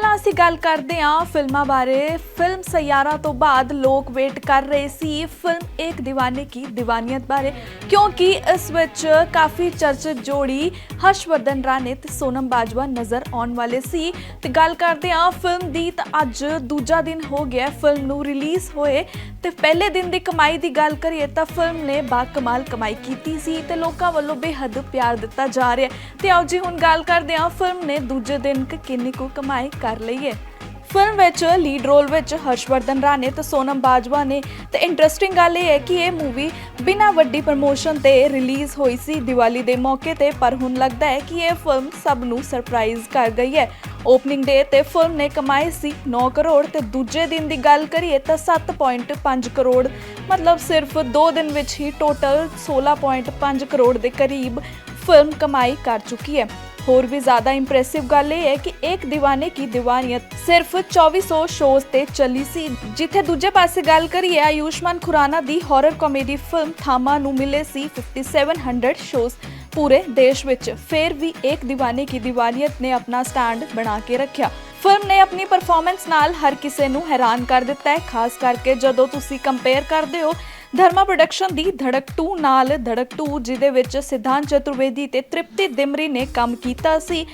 ਪਹਿਲਾਂ ਅਸੀਂ ਗੱਲ ਕਰਦੇ ਹਾਂ ਫਿਲਮਾਂ ਬਾਰੇ। ਫਿਲਮ ਸਯਾਰਾ ਤੋਂ ਬਾਅਦ ਲੋਕ ਵੇਟ ਕਰ ਰਹੇ ਸੀ। ਫਿਲਮ ਇੱਕ دیਵਾਨੇ ਕੀ ਦੀਵਾਨੀਅਤ ਬਾਰੇ। ਕਿਉਂਕਿ ਇਸ ਵਿੱਚ ਕਾਫੀ ਚਰਚਿਤ ਜੋੜੀ ਹਰਸ਼ਵਰਧਨ ਰਾਣੇ ਤੇ ਸੋਨਮ ਬਾਜਵਾ ਨਜ਼ਰ ਆਉਣ ਵਾਲੇ ਸੀ। ਤੇ ਗੱਲ ਕਰਦੇ ਹਾਂ ਫਿਲਮ ਦੀ, ਤਾਂ ਅੱਜ ਦੂਜਾ ਦਿਨ ਹੋ ਗਿਆ ਫਿਲਮ ਨੂੰ ਰਿਲੀਜ਼ ਹੋਏ। ਤੇ ਪਹਿਲੇ ਦਿਨ ਦੀ ਕਮਾਈ ਦੀ ਗੱਲ ਕਰੀਏ ਤਾਂ ਫਿਲਮ ਨੇ ਬਾ ਕਮਾਲ ਕਮਾਈ ਕੀਤੀ ਸੀ ਤੇ ਲੋਕਾਂ ਵੱਲੋਂ ਬੇਹੱਦ ਪਿਆਰ ਦਿੱਤਾ ਜਾ ਰਿਹਾ ਹੈ। ਤੇ ਆਓ ਜੀ ਹੁਣ ਗੱਲ ਕਰਦੇ ਹਾਂ ਫਿਲਮ ਨੇ ਦੂਜੇ ਦਿਨ ਕਿੰਨੀ ਕੁ ਕਮਾਈ ਕਰ ਲਈ ਹੈ ਫਿਲਮ ਵਿੱਚ ਲੀਡ ਰੋਲ ਵਿੱਚ ਹਰਸ਼ਵਰਧਨ ਰਾਣੇ ਤੇ ਸੋਨਮ ਬਾਜਵਾ ਨੇ ਤੇ ਇੰਟਰਸਟਿੰਗ ਗੱਲ ਇਹ ਹੈ ਕਿ ਇਹ ਮੂਵੀ ਬਿਨਾਂ ਵੱਡੀ ਪ੍ਰਮੋਸ਼ਨ ਤੇ ਰਿਲੀਜ਼ ਹੋਈ ਸੀ ਦੀਵਾਲੀ ਦੇ ਮੌਕੇ ਤੇ, ਪਰ ਹੁਣ ਲੱਗਦਾ ਹੈ ਕਿ ਇਹ ਫਿਲਮ ਸਭ ਨੂੰ ਸਰਪ੍ਰਾਈਜ਼ ਕਰ ਗਈ ਹੈ। ਓਪਨਿੰਗ ਡੇ ਤੇ ਫਿਲਮ ਨੇ ਕਮਾਈ ਸੀ 9 ਕਰੋੜ ਤੇ ਦੂਜੇ ਦਿਨ ਦੀ ਗੱਲ ਕਰੀਏ ਤਾਂ 7.5 ਕਰੋੜ, ਮਤਲਬ ਸਿਰਫ 2 ਦਿਨ ਵਿੱਚ ਹੀ ਟੋਟਲ 16.5 ਕਰੋੜ ਦੇ ਕਰੀਬ ਫਿਲਮ ਕਮਾਈ ਕਰ ਚੁੱਕੀ ਹੈ। ਹੋਰ ਵੀ ਜ਼ਿਆਦਾ ਇੰਪ੍ਰੈਸਿਵ ਗੱਲ ਇਹ ਹੈ ਕਿ ਇੱਕ ਦੀਵਾਨੇ ਕੀ ਦੀਵਾਨੀਅਤ ਸਿਰਫ 2400 ਸ਼ੋਜ਼ ਤੇ ਚੱਲੀ ਸੀ। ਜਿੱਥੇ ਦੂਜੇ ਪਾਸੇ ਗੱਲ ਕਰੀਏ, ਆਯੁਸ਼ਮਾਨ ਖੁਰਾਨਾ ਦੀ ਹਾਰਰ ਕਾਮੇਡੀ ਫਿਲਮ ਥਾਮਾ ਨੂੰ ਮਿਲੇ ਸੀ 5700 ਸ਼ੋਜ਼ ਪੂਰੇ ਦੇਸ਼ ਵਿੱਚ। ਫਿਰ ਵੀ ਇੱਕ ਦੀਵਾਨੇ ਕੀ ਦੀਵਾਨੀਅਤ ਨੇ ਆਪਣਾ ਸਟੈਂਡ ਬਣਾ ਕੇ ਰੱਖਿਆ। ਫਿਲਮ ਨੇ ਆਪਣੀ ਪਰਫਾਰਮੈਂਸ ਨਾਲ ਹਰ ਕਿਸੇ ਨੂੰ ਹੈਰਾਨ ਕਰ ਦਿੱਤਾ ਹੈ, ਖਾਸ ਕਰਕੇ ਜਦੋਂ ਤੁਸੀਂ ਕੰਪੇਅਰ ਕਰਦੇ ਹੋ ਧਰਮਾ ਪ੍ਰੋਡਕਸ਼ਨ ਦੀ ਧੜਕ 2 ਨਾਲ ਧੜਕ 2 ਜਿਹਦੇ ਵਿੱਚ ਸਿਧਾਂਤ ਚਤੁਰਵੇਦੀ ਤੇ ਤ੍ਰਿਪਤੀ ਦਿਮਰੀ ਨੇ ਕੰਮ ਕੀਤਾ ਸੀ।